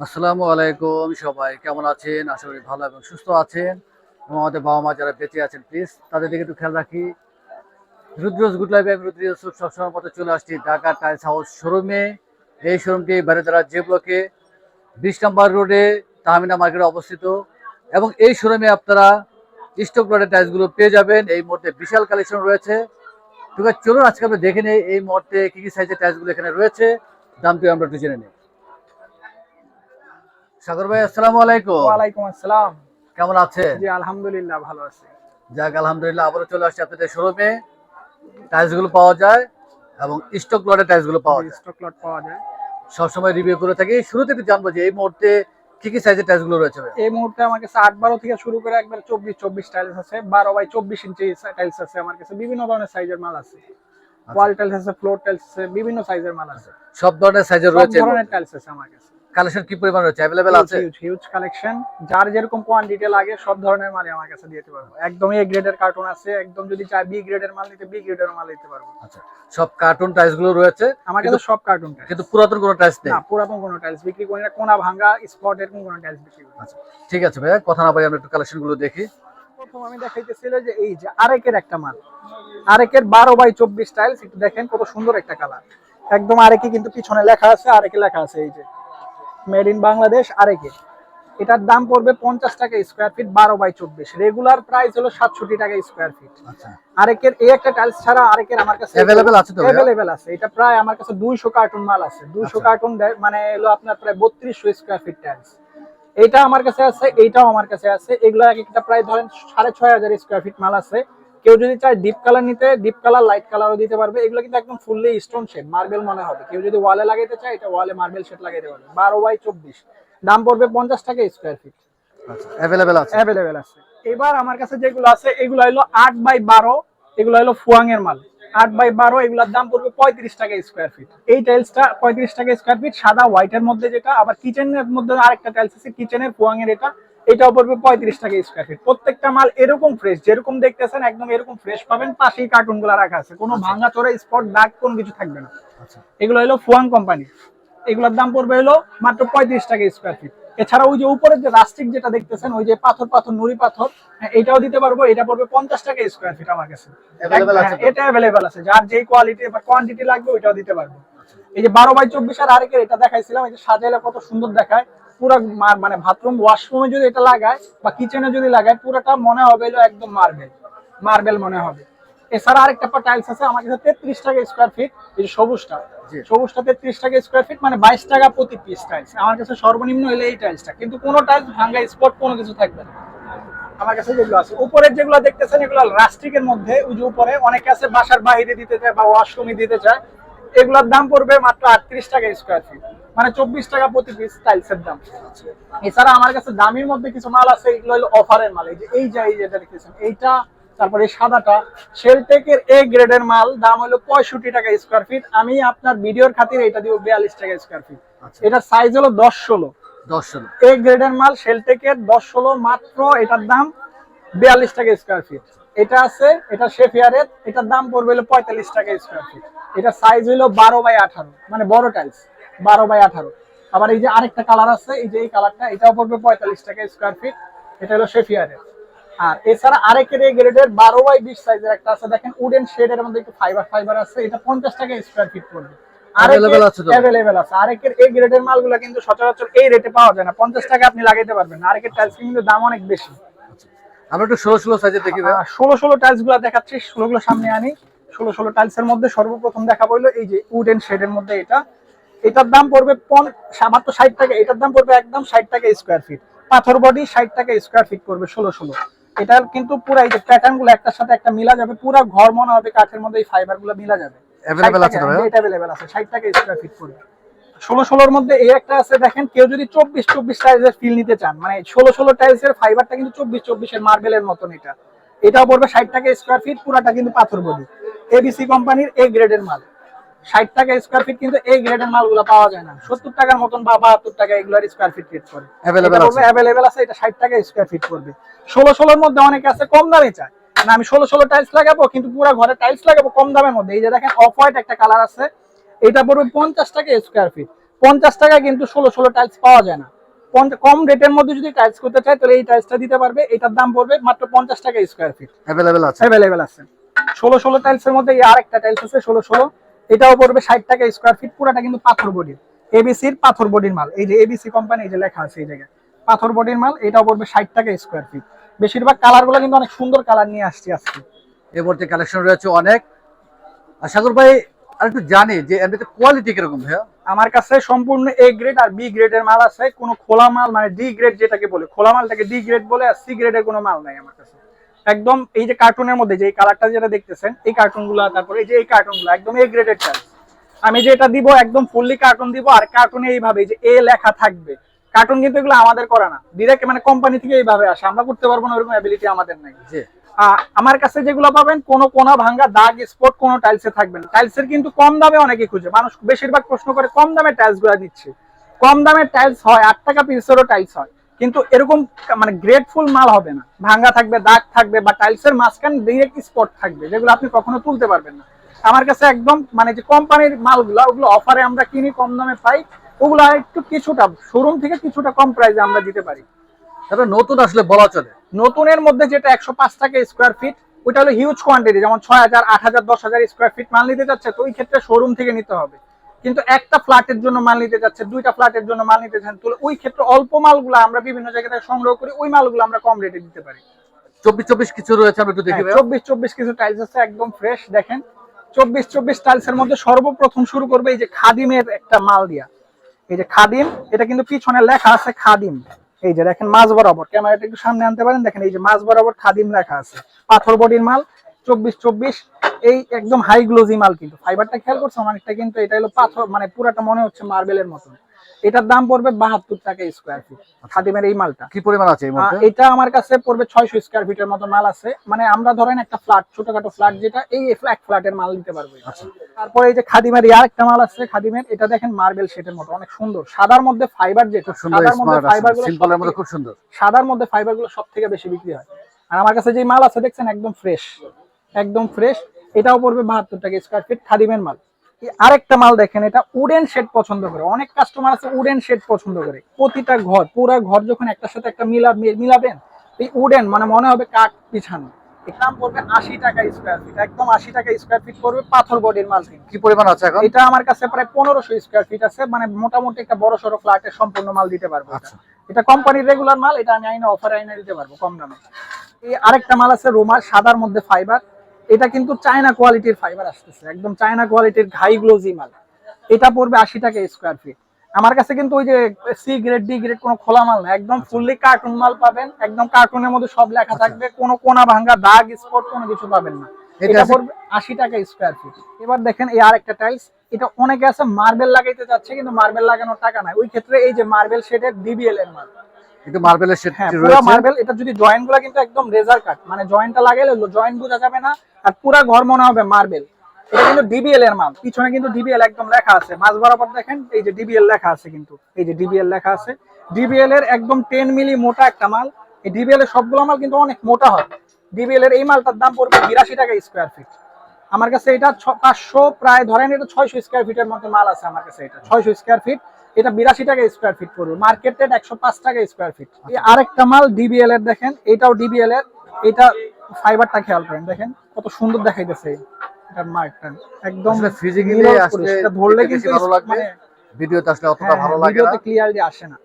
আসসালামু আলাইকুম সবাই, কেমন আছেন? আশা করি ভালো এবং সুস্থ আছেন। এবং আমাদের বাবা মা যারা বেঁচে আছেন প্লিজ তাদের দিকে একটু খেয়াল রাখি। রুদ্রজ গুড লাইফ আমি সবসময় মতো চলে আসছি ঢাকা টাইলস হাউস শোরুমে এই শোরুমটি বারেদারা যে ব্লকে বিশ নম্বর রোডে তাহমিনা মার্কেটে অবস্থিত। এবং এই শোরুমে আপনারা স্টক লটের টাইলসগুলো পেয়ে যাবেন। এই মুহূর্তে বিশাল কালেকশন রয়েছে। ঠিক আছে, চলুন আজকে আমরা দেখে নিই এই মুহূর্তে কি কি সাইজের টাইলসগুলো এখানে রয়েছে। দামটি আমরা একটু জেনে নিই। সাগর ভাই আসসালামু আলাইকুম। ওয়ালাইকুম আসসালাম। কেমন আছেন জি আলহামদুলিল্লাহ ভালো আছি। যাক আলহামদুলিল্লাহ আবারও চলে আসছে আপনাদের শোরুমে। টাইলসগুলো পাওয়া যায় এবং স্টক লটের টাইলসগুলো পাওয়া যায়। স্টক লট পাওয়া যায়। সবসময় রিভিউ করে থাকি। শুরুতে একটু জানব যে এই মুহূর্তে কি কি সাইজের টাইলসগুলো রয়েছে এই মুহূর্তে আমার কাছে আট বারো থেকে শুরু করে একবার চব্বিশ চব্বিশ টাইলস আছে বারো বাই চব্বিশ ইঞ্চি টাইলস আছে আমার কাছে। বিভিন্ন ধরনের সাইজের মাল আছে। ওয়াল টাইলস আছে ফ্লোর টাইলস আছে বিভিন্ন সাইজের মাল আছে। সব ধরনের সাইজের সব রয়েছে ধরনের টাইলস আছে আমার কাছে। কালেকশন কি পরিমাণ রয়েছে? অ্যাভেলেবেল আছে? হিউজ কালেকশন যার যেরকম কোয়ান্টিটি লাগে সব ধরনের মাল আমার কাছে দিতে পারব। একদম এ গ্রেডের কার্টুন আছে একদম যদি চাই বি গ্রেডের মাল নিতে বি গ্রেডের মাল দিতে পারব। আচ্ছা সব কার্টুন টাইলসগুলো রয়েছে? আমার কাছে সব কার্টুন টাইলস কিন্তু পুরাতন কোনো টাইলস নেই? না পুরাতন কোনো টাইলস বিক্রি করি না। কোনা ভাঙা স্পট এরকম কোনো টাইলস বিক্রি করি আচ্ছা ঠিক আছে ভাইয়া কথা না বলে আমরা একটু কালেকশনগুলো দেখি। প্রথম আমি দেখাইতেছিল যে এই যে আরেকের একটা মাল। আরেকের বারো বাই চব্বিশ টাইলস একটু দেখেন কত সুন্দর একটা কালার একদম আরেকে কিন্তু পিছনে লেখা আছে আরেকে লেখা আছে এই যে। মেড ইন বাংলাদেশ আরেকে। এটার দাম পড়বে পঞ্চাশ টাকা স্কোয়ার ফিট বারো বাই চব্বিশ। রেগুলার প্রাইস হলো সাতষট্টি টাকা স্কোয়ার ফিট আচ্ছা। আরেকের এই একটা টাইলস ছাড়া আরেকের আমার কাছে Available আছে তো অ্যাভেলেবেল আছে। এটা প্রায় আমার কাছে দুইশো কার্টুন মাল আছে। দুইশো আচ্ছা। কার্টুন মানে এলো আপনার প্রায় বত্রিশশো স্কোয়ার ফিট টাইলস এইটা আমার কাছে আছে এইটাও আমার কাছে আছে। এগুলো এক একটা প্রায় ধরেন সাড়ে ছয় হাজার স্কোয়ার ফিট মাল আছে। কেউ যদি চায় ডিপ কালার নিতে ডিপ কালার লাইট কালারও দিতে পারবে। এগুলো কিন্তু একদম ফুললি স্টোন শেড মার্বেল মনে হবে। কেউ যদি ওয়ালে লাগাইতে চায় এটা ওয়ালে মার্বেল শেড লাগাইতে পারবে। বারো বাই চব্বিশ। দাম পড়বে পঞ্চাশ টাকা স্কোয়ার ফিট অ্যাভেলেবেল আছে। অ্যাভেলেবেল আছে। এবার আমার কাছে যেগুলো আছে এগুলো হলো আট বাই বারো এগুলো হলো ফুয়াং এর মাল। আট বাই বারো এগুলোর দাম পড়বে পঁয়ত্রিশ টাকা স্কোয়ার ফিট এই টাইলসটা পঁয়ত্রিশ টাকা স্কোয়ার ফিট সাদা হোয়াইটের মধ্যে যেটা আবার কিচেনের মধ্যে আরেকটা টাইলস আছে কিচেনের ফুয়াং এর এটা। এটাও পড়বে পঁয়ত্রিশ টাকা স্কোয়ার ফিট প্রত্যেকটা মাল এরকম ফ্রেশ যেরকম দেখতেছেন একদম এরকম ফ্রেশ পাবেন। পাশেই কার্টুনগুলা রাখা আছে। কোনো ভাঙা চোরা স্পট দাগ কোনো কিছু থাকবে না। আচ্ছা। এগুলো হলো ফুয়াং কোম্পানি এগুলোর দাম পড়বে হলো মাত্র পঁয়ত্রিশ টাকা স্কোয়ার ফিট এছাড়া ওই যে উপরের যে রাস্টিক যেটা দেখতেছেন ওই যে পাথর পাথর নুড়ি পাথর হ্যাঁ, এটাও দিতে পারব। এটা পড়বে পঞ্চাশ টাকা স্কোয়ার ফিট আমার কাছে। হ্যাঁ? এটা অ্যাভেলেবেল আছে। যার যেই কোয়ালিটি বা কোয়ান্টিটি লাগবে ওইটাও দিতে পারব। এই যে বারো বাই চব্বিশ আর আরেকের এটা দেখাইছিলাম এই যে সাজাইলে কত সুন্দর দেখায়। পুরো মানে বাথরুম ওয়াশরুমে যদি এটা লাগায় বা কিচেনে যদি লাগায় পুরোটা মনে হবে একদম মার্বেল মার্বেল মনে হবে। এছাড়া আরেকটা পা টাইলস আছে আমার কাছে তেত্রিশ টাকা স্কোয়ার ফিট এই সবুজটা। সবুজটা তেত্রিশ টাকা স্কোয়ার ফিট মানে বাইশ টাকা প্রতি পিস টাইলস আমার কাছে সর্বনিম্ন হলে এই টাইলসটা কিন্তু কোনো টাইলস ভাঙ্গা স্পট কোনো কিছু থাকবে না। আমার কাছে যেগুলো আছে উপরের যেগুলো দেখতেছেন এগুলো রাস্টিকের মধ্যে ওই যে উপরে অনেকে আছে বাসার বাইরে দিতে চায় বা ওয়াশরুমে দিতে চায়। এগুলোর দাম পড়বে মাত্র আটত্রিশ টাকা স্কোয়ার ফিট মানে চব্বিশ টাকা প্রতি পিস টাইলসের দাম। এছাড়া আমার কাছে দামির মধ্যে কিছু মাল আছে এগুলো হলো অফারের মাল। এই যে এই যে এই যেটা দেখতেছেন। এইটা তারপরে সাদাটা শেলটেকের এ গ্রেডের মাল দাম হলো পঁয়ষট্টি টাকা স্কোয়ার ফিট আমি আপনার ভিডিওর খাতিরে এটা দিব বিয়াল্লিশ টাকা স্কোয়ার ফিট আচ্ছা। এটার সাইজ হলো দশ ষোলো। দশ ষোলো। এ গ্রেডের মাল শেলটেকের দশ ষোলো মাত্র এটার দাম বিয়াল্লিশ টাকা স্কোয়ার ফিট এটা আছে এটা শেফ শেফিয়ারের এটার দাম পড়বে হলো পঁয়তাল্লিশ টাকা স্কোয়ার ফিট এটা সাইজ হলো বারো বাই আঠারো মানে বড় টাইলস বারো বাই আঠারো। আবার এই যে আরেকটা কালার আছে এই যে এই কালারটা এটাও পড়বে পঁয়তাল্লিশ টাকা স্কোয়ার ফিট এটা হলো শেফিয়ারের আর এছাড়া আরেকের এই গ্রেডের বারো বাই বিশ সাইজের একটা আছে দেখেন উডেন শেডের মধ্যে একটু ফাইবার ফাইবার আছে এটা পঞ্চাশ টাকা স্কোয়ার ফিট পড়বে? অ্যাভেলেবেল আছে আরেকের এই গ্রেডের মালগুলো কিন্তু সচরাচর এই রেটে পাওয়া যায় না পঞ্চাশ টাকা আপনি লাগাইতে পারবেন আরেকের টাইলস কিন্তু দাম অনেক বেশি। আমরা একটু ষোলো ষোলো সাইজের দেখি ষোলো ষোলো টাইলসগুলো দেখাচ্ছি ষোলো গুলো সামনে আনি। ষোলো ষোলো টাইলস এর মধ্যে সর্বপ্রথম দেখা এই যে উডেন শেডের মধ্যে এটা। এটার দাম পড়বে পন মাত্র ষাট টাকা এটার দাম পড়বে একদম ষাট টাকা স্কোয়ার ফিট পাথর বডি ষাট টাকা স্কোয়ার ফিট পড়বে ষোলো ষোলো। এটার কিন্তু পুরো এই যে প্যাটার্নগুলো একটার সাথে একটা মিলা যাবে পুরো ঘর মনে হবে কাঠের মধ্যে এই ফাইবারগুলো মিলা যাবে। আছে এটা অ্যাভেলেবেল আছে ষাট টাকা স্কোয়ার ফিট পড়বে। ষোলো ষোলোর মধ্যে এই একটা আছে দেখেন কেউ যদি চব্বিশ চব্বিশ টাইলসের ফিল নিতে চান মানে ষোলো ষোলো টাইলসের ফাইবারটা কিন্তু চব্বিশ চব্বিশের মার্বেলের মতন এটা। এটাও পড়বে ষাট টাকা স্কোয়ার ফিট পুরাটা কিন্তু পাথর বডি। এবিসি কোম্পানির এ গ্রেডের মাল। ষাট টাকা স্কোয়ার ফিট কিন্তু এই গ্রেডের মালগুলো পাওয়া যায় না। সত্তর টাকার মতন বা বাহাত্তর টাকা এগুলোর স্কোয়ার ফিট রেট করে অ্যাভেলেবেল আছে। এটা ষাট টাকা স্কোয়ার ফিট পড়বে। ষোলো ষোলোর মধ্যে অনেকে আছে কম দামে চায়। না আমি ষোলো ষোলো টাইলস লাগাবো কিন্তু পুরো ঘরে টাইলস লাগাবো কম দামের মধ্যে। এই যে দেখেন অফ হোয়াইট একটা কালার আছে। এটা পড়বে পঞ্চাশ টাকা স্কোয়ার ফিট পঞ্চাশ টাকায় কিন্তু ষোলো ষোলো টাইলস পাওয়া যায় না। কম রেটের মধ্যে যদি টাইলস করতে চায় তাহলে এই টাইলসটা দিতে পারবে। এটার দাম পড়বে মাত্র পঞ্চাশ টাকা স্কোয়ার ফিট অ্যাভেলেবেল আছে। অ্যাভেলেবেল আছে। ষোলো ষোলো টাইলস এর মধ্যে এই আরেকটা টাইলস আছে ষোলো ষোলো। এটাও পড়বে ষাট টাকা স্কোয়ার ফিট পুরাটা কিন্তু পাথর বডির এবিসির পাথর বডির মাল। এই যে এবিসি কোম্পানি এই যে লেখা আছে এই জায়গায়। পাথর বডির মাল এটাও পড়বে ষাট টাকা স্কোয়ার ফিট বেশিরভাগ কালারগুলো কিন্তু অনেক সুন্দর কালার নিয়ে আসছি আজকে। এর কালেকশন রয়েছে অনেক। আর সাগর ভাই আর একটু জানি যে এমনিতে কোয়ালিটি কীরকম ভাইয়া? আমার কাছে সম্পূর্ণ এ গ্রেড আর বি গ্রেডের মাল আছে কোনো খোলা মাল মানে ডি গ্রেড যেটাকে বলে খোলা মালটাকে ডি গ্রেড বলে আর সি গ্রেডের কোনো মাল নাই আমার কাছে। একদম এই যে কার্টুনের মধ্যে যে কালারটা যেটা দেখতেছেন এই কার্টুনগুলা তারপরে এই যে এই কার্টুনগুলো একদম এ গ্রেডের টাইলস আমি যেটা দিব একদম ফুললি কার্টুন দিব আর কার্টুনে এইভাবে যে এ লেখা থাকবে। কার্টুন কিন্তু এগুলো আমাদের করা না। ডিরেক্ট মানে কোম্পানি থেকে এইভাবে আসে। আমরা করতে পারব না ওরকম অ্যাবিলিটি আমাদের নাই। আহ, আমার কাছে যেগুলো পাবেন, কোনো কোনা ভাঙ্গা, দাগ, স্পট, কোনো টাইলসে থাকবে না। টাইলসের কিন্তু কম দামে অনেকে খুঁজে। মানুষ বেশিরভাগ প্রশ্ন করে, কম দামে টাইলসগুলা দিচ্ছে কম দামের টাইলস হয়, আট টাকা পিসেরও টাইলস হয়। কিন্তু এরকম মানে গ্রেটফুল মাল হবে না। ভাঙ্গা থাকবে, দাগ থাকবে বা টাইলসের মাঝখানে ডিরেক্ট স্পট থাকবে, যেগুলো আপনি কখনো তুলতে পারবেন না। আমার কাছে একদম মানে যে কোম্পানির মালগুলো, ওগুলো অফারে আমরা কিনি, কম দামে পাই, ওগুলো একটু কিছুটা শোরুম থেকে কিছুটা কম প্রাইসে আমরা দিতে পারি। তবে নতুন আসলে বলা চলে। নতুনের মধ্যে যেটা একশো পাঁচ টাকা স্কোয়ার ফিট ওইটা হলো হিউজ কোয়ান্টিটি যেমন ছয় হাজার আট হাজার দশ হাজার স্কোয়ার ফিট মাল নিতে যাচ্ছে তো ওই ক্ষেত্রে শোরুম থেকে নিতে হবে। কিন্তু একটা ফ্ল্যাটের জন্য মাল নিতে যাচ্ছে দুইটা ফ্ল্যাটের জন্য মাল নিতে যাচ্ছেন তো ওই ক্ষেত্রে অল্প মালগুলো আমরা বিভিন্ন জায়গা থেকে সংগ্রহ করি ওই মালগুলো আমরা কম রেটে দিতে পারি। চব্বিশ চব্বিশ কিছু রয়েছে আমরা একটু দেখি চব্বিশ চব্বিশ কিছু টাইলস আছে একদম ফ্রেশ দেখেন। চব্বিশ চব্বিশ টাইলস এর মধ্যে সর্বপ্রথম শুরু করবে এই যে খাদিমের একটা মাল দিয়া। এই যে খাদিম এটা কিন্তু পিছনে লেখা আছে খাদিম। এই যে দেখেন মাছ বরাবর, ক্যামেরাটা একটু সামনে আনতে পারেন, দেখেন এই যে মাছ বরাবর খাদিম লেখা আছে। পাথর বডির মাল, চব্বিশ চব্বিশ, এই একদম হাই গ্লোজি মাল কিন্তু। ফাইবারটা খেয়াল করছে অনেকটা কিন্তু এটা হলো পাথর মানে পুরাটা মনে হচ্ছে মার্বেলের মতন। এটার দাম পড়বে বাহাত্তর টাকা স্কোয়ার ফিট খাদিমের এই মালটা। কি পরিমাণ আছে এটা আমার কাছে পড়বে ছয়শো স্কোয়ার ফিটের মতো মাল আছে। মানে আমরা ধরেন একটা ফ্ল্যাট ছোটখাটো ফ্ল্যাট যেটা এই এক ফ্ল্যাটের মাল দিতে পারব। আচ্ছা। তারপরে এই যে খাদিমের আর একটা মাল আছে খাদিমের এটা দেখেন মার্বেল শেটের মতো অনেক সুন্দর। সাদার মধ্যে ফাইবার যেটা সুন্দর সাদার মধ্যে ফাইবারগুলো খুব সুন্দর। সাদার মধ্যে ফাইবারগুলো সব থেকে বেশি বিক্রি হয়। আর আমার কাছে যে মাল আছে দেখছেন একদম ফ্রেশ একদম ফ্রেশ এটাও পড়বে বাহাত্তর টাকা স্কোয়ার ফিট খাদিমের মাল। আরেকটা মাল দেখেন এটা উডেন শেড পছন্দ করে। অনেক কাস্টমার আছে উডেন শেড পছন্দ করে। প্রতিটা ঘর পুরা ঘর যখন একটার সাথে একটা মিলা মিলাবেন এই উডেন মানে মনে হবে কাঠ পিছানো দাম পড়বে আশি টাকা স্কোয়ার ফিট একদম আশি টাকা স্কোয়ার ফিট পড়বে পাথর বডির মাল কি পরিমাণ আছে এখন? এটা আমার কাছে প্রায় পনেরোশো স্কোয়ার ফিট আছে মানে মোটামুটি একটা বড় সড়ো সম্পূর্ণ মাল দিতে পারব এটা। আচ্ছা। এটা কোম্পানির রেগুলার মাল এটা আমি আইনে অফার আইনে দিতে পারব কম দামে। এই আরেকটা মাল আছে রোমার সাদার মধ্যে ফাইবার এটা কিন্তু চায়না কোয়ালিটির ফাইবার আসতেছে। একদম চায়না কোয়ালিটির ঘাই গ্লোজি মাল। এটা পড়বে আশি টাকা স্কোয়ার ফিট আমার কাছে কিন্তু ওই যে সি গ্রেড ডি গ্রেড কোনো খোলা মাল না। একদম ফুললি কার্টুন মাল পাবেন। একদম কার্টুনের মধ্যে সব লেখা থাকবে। কোনো কোনা ভাঙ্গা দাগ স্পট কোনো কিছু পাবেন না। এটা পড়বে আশি টাকা স্কোয়ার ফিট এবার দেখেন এই আর একটা টাইলস এটা অনেকে আছে মার্বেল লাগাইতে যাচ্ছে কিন্তু মার্বেল লাগানোর টাকা নাই। ওই ক্ষেত্রে এই যে মার্বেল শেডের ডিবিএল এর মাল। একটু মার্বেলের সেট হ্যাঁ পুরো মার্বেল এটা যদি জয়েন্টগুলা কিন্তু একদম রেজার কাট মানে জয়েন্টটা লাগাইলে জয়েন্ট বোঝা যাবে না আর পুরা ঘর মনে হবে মার্বেল। এটা কিন্তু ডিবিএল এর মাল পিছনে কিন্তু ডিবিএল একদম লেখা আছে। মাঝ বরাবর দেখেন এই যে ডিবিএল লেখা আছে কিন্তু এই যে ডিবিএল লেখা আছে। ডিবিএল এর একদম টেন মিলি মোটা একটা মাল এই ডিবিএল এর সবগুলো মাল কিন্তু অনেক মোটা হয়। ডিবিএল এর এই মালটার দাম পড়বে বিরাশি টাকা স্কোয়ার ফিট আমার কাছে এটা ছ- পাঁচশো প্রায় ধরেন এটা ছয়শো স্কোয়ার ফিটের মতো মাল আছে আমার কাছে এটা ছয়শো স্কোয়ার ফিট এটা বিরাশি টাকা স্কোয়ার ফিট পড়বে। মার্কেট রেট একশো পাঁচ টাকা স্কোয়ার ফিট আরেকটা মাল ডিবিএল এর দেখেন এটাও ডিবিএল এর। এটা ফাইবারটা খেয়াল করেন দেখেন কত সুন্দর দেখাইতেছে এটার মার্কটা একদম করে। সেটা ধরলে কিন্তু ভালো লাগবে। মানে ভিডিওতে আসলে অতটা হ্যাঁ, ভালো লাগে ভিডিওতে ক্লিয়ারলি আসে না।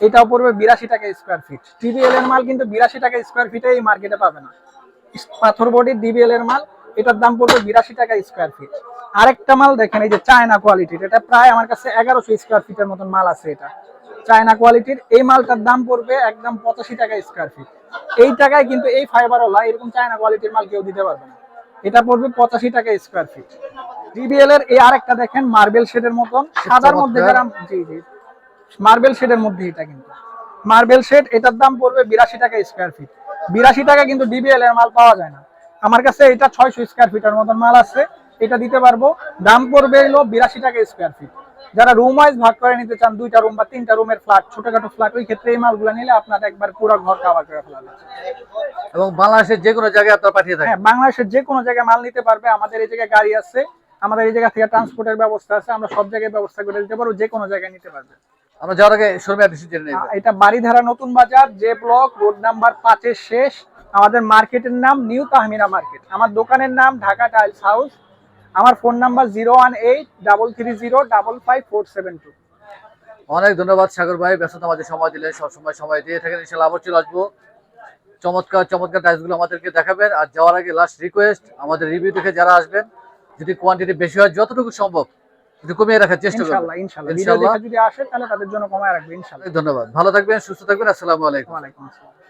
এটাও পড়বে বিরাশি টাকা স্কোয়ার ফিট টিবিএল এর মাল কিন্তু বিরাশি টাকা স্কোয়ার ফিটে এই মার্কেটে পাবে না। পাথর বডির ডিবিএল এর মাল এটার দাম পড়বে বিরাশি টাকা স্কোয়ার ফিট আরেকটা মাল দেখেন এই যে চায়না কোয়ালিটির এটা প্রায় আমার কাছে এগারোশো স্কোয়ার ফিটের মতন মাল আছে এটা। চায়না কোয়ালিটির এই মালটার দাম পড়বে একদম পঁচাশি টাকা স্কোয়ার ফিট এই টাকায় কিন্তু এই ফাইবারওয়ালা এরকম চায়না কোয়ালিটির মাল কেউ দিতে পারবে না। এটা পড়বে পঁচাশি টাকা স্কোয়ার ফিট ডিবিএল এর এই আরেকটা দেখেন মার্বেল শেডের মতন। সাদার মধ্যে। যারা জি জি। মার্বেল শেডের মধ্যে এটা কিন্তু। মার্বেল শেড এটার দাম পড়বে বিরাশি টাকা স্কোয়ার ফিট বিরাশি টাকা কিন্তু ডিবিএল এর মাল পাওয়া যায় না। আমার কাছে এটা ছয়শো স্কোয়ার ফিটের মতন মাল আছে। এটা দিতে পারব। দাম পড়বে এলো বিরাশি টাকা স্কোয়ার ফিট যারা রুম ওয়াইজ ভাগ করে নিতে চান দুইটা রুম বা তিনটা রুমের ফ্ল্যাট ছোটখাটো ফ্ল্যাট ওই ক্ষেত্রে এই মালগুলো নিলে আপনার একবার পুরো ঘর কাভার করে ফেলাবে এবং বাংলাদেশের যে কোনো জায়গায় আপনারা পাঠিয়ে থাকেন? হ্যাঁ বাংলাদেশের যে কোনো জায়গায় মাল নিতে পারবে। আমাদের এই জায়গায় গাড়ি আছে আমাদের এই জায়গা থেকে ট্রান্সপোর্টের ব্যবস্থা আছে আমরা সব জায়গায় ব্যবস্থা করে দিতে পারব যে কোনো জায়গায় নিতে পারবে। আমরা যাওয়ার আগে শোরুমে অ্যাড্রেস জেনে নেব। এটা বাড়িধারা নতুন বাজার যে ব্লক রোড নাম্বার পাঁচের শেষ আমাদের মার্কেটের নাম নিউ তাহমিনা মার্কেট আমার দোকানের নাম ঢাকা টাইলস হাউস আমার phone number zero one eight double three zero double five four seven two. অনেক ধন্যবাদ সাগর ভাই ব্যস্ততা আমাদের সময় দিলে সবসময় সময় দিয়ে থাকেন ইনশাল্লাহ আবার চলে আসব। চমৎকার চমৎকার টাইলসগুলো আমাদেরকে দেখাবেন। আর যাওয়ার আগে লাস্ট রিকোয়েস্ট আমাদের রিভিউ দেখে যারা আসবেন যদি কোয়ান্টিটি বেশি হয় যতটুকু সম্ভব একটু কমিয়ে রাখার চেষ্টা করবেন। ইনশাল্লাহ যদি আসে তাহলে তাদের জন্য কমায় রাখবে ইনশাল্লাহ ধন্যবাদ ভালো থাকবেন সুস্থ থাকবেন আসসালামু আলাইকুম। আসসালাম।